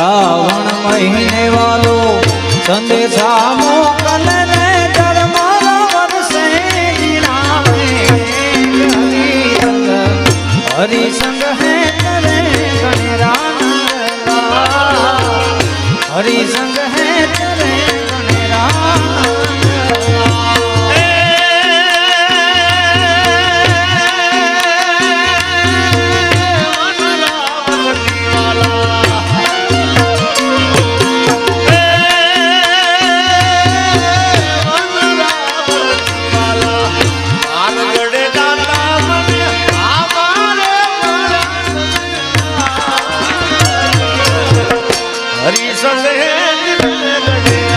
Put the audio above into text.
શ્રાવણ મહિને વાલો સંદેશા મોકલ રે ધર્માના વર્ષે. હરિસંગ હે કરે ગણેરા હરિસંગ હે સસે